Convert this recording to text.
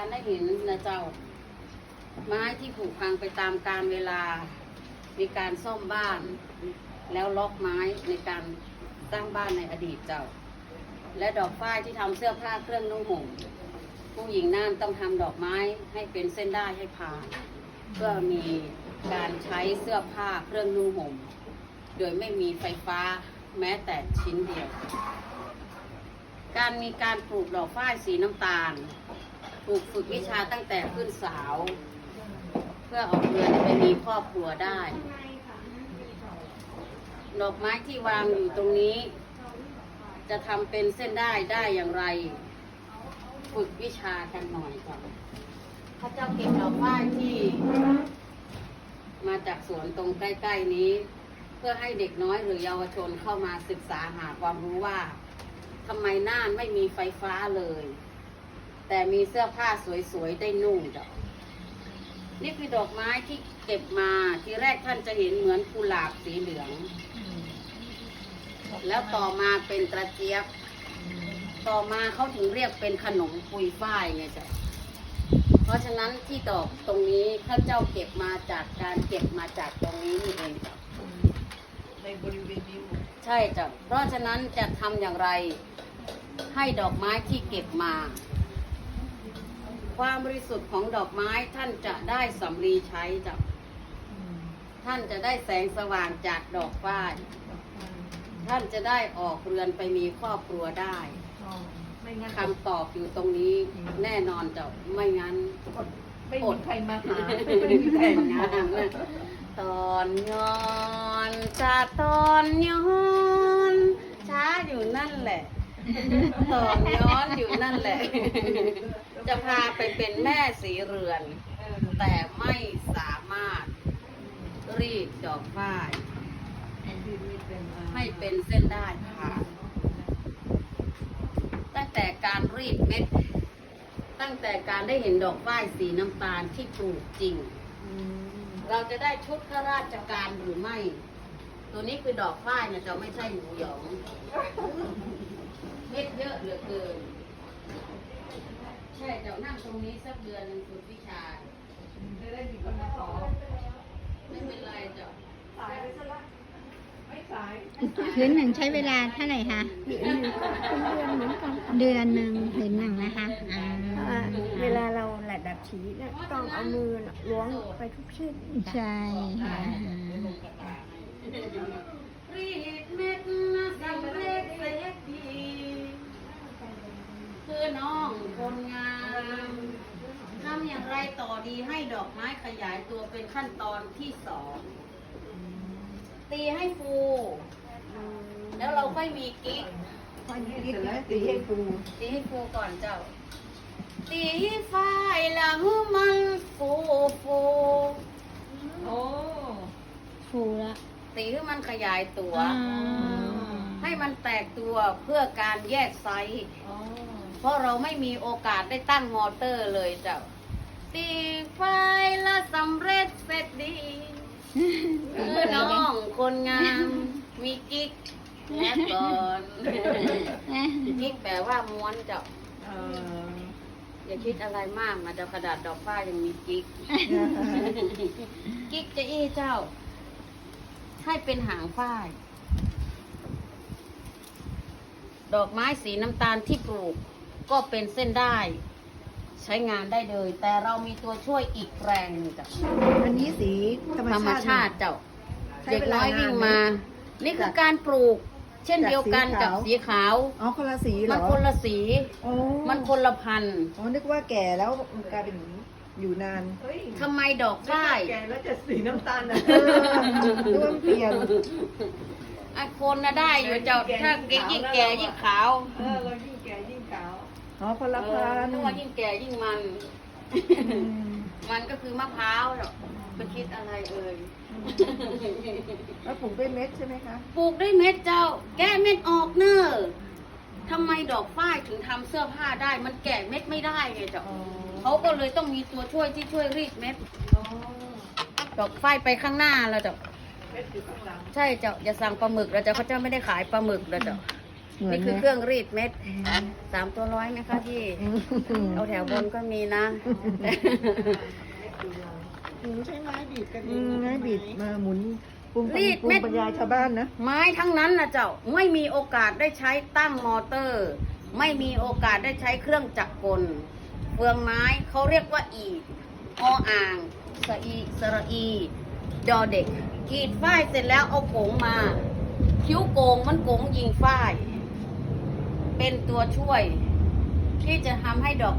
การได้เห็นนะเจ้า ไม้ที่ผุพังไปตามกาลเวลา มีการซ่อมบ้าน แล้วล็อกไม้ในการสร้างบ้านในอดีตเจ้า และดอกฝ้ายที่ทำเสื้อผ้าเครื่องนุ่งห่มผู้หญิงน่านต้องทำดอกไม้ให้เป็นเส้นได้ให้ผ่านเพื่อมีการใช้เสื้อผ้าเครื่องนุ่งห่มโดยไม่มีไฟฟ้าแม้แต่ชิ้นเดียว การมีการปลูกดอกฝ้ายสีน้ำตาล ปลูกฝึกวิชาตั้งแต่ขึ้นสาว เพื่อออกเรือนไปมีครอบครัวได้ดอกไม้ที่วางอยู่ตรงนี้ จะทำเป็นเส้นได้ได้อย่างไร ฝึกวิชากันหน่อยก่อนพระเจ้าเก็บดอกฝ้ที่ มาจากสวนตรงใกล้ ๆนี้ เพื่อให้เด็กน้อยหรือเยาวชนเข้ามาศึกษาหาความรู้ว่าทำไมน่านไม่มีไฟฟ้าเลย แต่มีเสื้อผ้าสวยๆได้นุ่งจ้ะนี่คือดอกไม้ที่เก็บมาทีแรกท่านจะเห็นเหมือนกุหลาบสีเหลือง แล้วต่อมาเป็นกระเจี๊ยบ ต่อมาเขาถึงเรียกเป็นขนมปุยฝ้ายไงจ้ะเพราะฉะนั้นที่ดอกตรงนี้ข้าเจ้าเก็บมาจากการเก็บมาจากตรงนี้นี่เองจ้ะในบริเวณนี้หมดใช่จ้ะเพราะฉะนั้นจะทำอย่างไรให้ดอกไม้ที่เก็บมา ความบริสุทธิ์ของดอกไม้ท่านจะได้สำลีใช้จ้ะท่านจะได้แสงสว่างจากดอกฝ้าย ท่านจะได้ออกเรือนไปมีครอบครัวได้ไม่งั้นคำตอบอยู่ตรงนี้แน่นอนจ้ะไม่งั้นไม่มีใครมาหาไม่มีแต่งงานนะตอนย้อนจะตอนย้อนช้าอยู่นั่นแหละ ตอนย้อนอยู่นั่นแหละ จะพาไปเป็นแม่สีเรือน แต่ไม่สามารถรีดดอกฝ้ายให้เป็นเส้นได้ค่ะ ตั้งแต่การรีดเม็ด ตั้งแต่การได้เห็นดอกฝ้ายสีน้ำตาลที่ปลูกจริง เราจะได้ชุดข้าราชการหรือไม่ ตัวนี้คือดอกฝ้ายนะจะไม่ใช่หมูหยอง เม็ดเยอะเหลือเกิน ใช่เจ้านั่งตรงนี้สักเดือนหนึ่งฝึกวิชาจะได้มีคนมาขอไม่เป็นไรเจ้าสายไปซะละไม่สายพื้นหนึ่งใช้เวลาเท่าไหร่คะเดือนหนึ่งเป็นเดือนเหมือนกันค่ะเดือนหนึ่งพื้นหนึ่งนะคะอ่าเพราะว่าเวลาเราแหลดแบบฉีเนี่ยต้องเอามือน่ะล้วงไปทุกชิ้นใช่ค่ะรีดเม็ดสำเร็จเสียที อย่างไรต่อดีให้ดอกไม้ขยายตัวเป็นขั้นตอนที่สองตีให้ฟู แล้วเราค่อยมีกิ๊กพอนี้เสร็จแล้วตีให้ฟูตีให้ฟูก่อนเจ้า ตีไฟแล้วมันฟูฟูโอ้ฟูละตีให้มันขยายตัวอ่าให้มันแตกตัวเพื่อการแยกไซส์อ๋อเพราะเราไม่มีโอกาสได้ตั้งมอเตอร์เลยเจ้า ตีไฟและสำเร็จเสร็จดีเออน้องคนงาม มีกิ๊กแอบก่อนกิ๊กแปลว่าม้วนเจ้าเอออย่าคิดอะไรมากนะเจ้ากระดาษดอกฟ้ายังมีกิ๊ก กิ๊กจะอี้เจ้า ให้เป็นหางฝ้าย ดอกไม้สีน้ำตาลที่ปลูก ก็เป็นเส้นได้ ใช้งานได้เลย แต่เรามีตัวช่วยอีกแรงหนึ่งจ้ะอันนี้สีธรรมธรรมชาติชาติ เจ้าใช้เด็กเวลาน้อยวิ่งมานานไหมนี่คือการปลูก เช่นเดียวกันกับสีขาวอ๋อคนละสีเหรมัอนคนละสีโอ้มันคนละพันธุ์อ๋อนึกว่าแก่แล้วมันกลายเป็นอย่างนี้อยู่นานเฮ้ยทำไมดอกไม่ฝ้าใช่ยแกแล้วจะสีน้ำตาลนะ เออนึกว่ามันเปลี่ยนไอ้คนน่ะได้อยู่เจ้า ถ้าแกยิ่งแก่ยิ่งขาว เออเรายิ่งแก่ยิ่งขาว อ๋อคนละพันเออถ้าว่ายิ่งแก่ยิ่งมันอืมมันก็คือมะพร้าวเนาะไปคิดอะไรเอ่ย แล้วปลูกด้วยเม็ดใช่ไหมคะ ปลูกด้วยเม็ดเจ้า แก้เม็ดออกเนอะทำไมดอกฝ้ายถึงทำเสื้อผ้าได้ มันแกะเม็ดไม่ได้ไงเจ้าอ๋อ เขาก็เลยต้องมีตัวช่วยที่ช่วยรีดเม็ด ดอกฝ้ายไปข้างหน้าแล้วเจ้าเม็ดอยู่ข้างหลังใช่เจ้าอย่าสั่งปลาหมึกแล้วเจ้าเขาเจ้าไม่ได้ขายปลาหมึกแล้วเจ้า เหมือนนี่คือไหมเครื่องรีดเม็ดสามตัวร้อยไหมคะพี่อืมเอาแถวบนก็มีนะหนูใช้ไม้บีบกันอืมให้บิดมาหมุนภูมิรีดภูเม็มิดปัญญาชาวบ้านนะ ไม้ทั้งนั้นนะเจ้าไม่มีโอกาสได้ใช้ตั้งมอเตอร์ ไม่มีโอกาสได้ใช้เครื่องจักรกลเฟืองไม้เขาเรียกว่าอีดออ่างสะอีสระอี ดอเด็กกรีดฝ้ายเสร็จแล้วเอาโกงมา คิ้วโกงมันโกงยิงฝ้าย เป็นตัวช่วย ที่จะทำให้ดอกไม้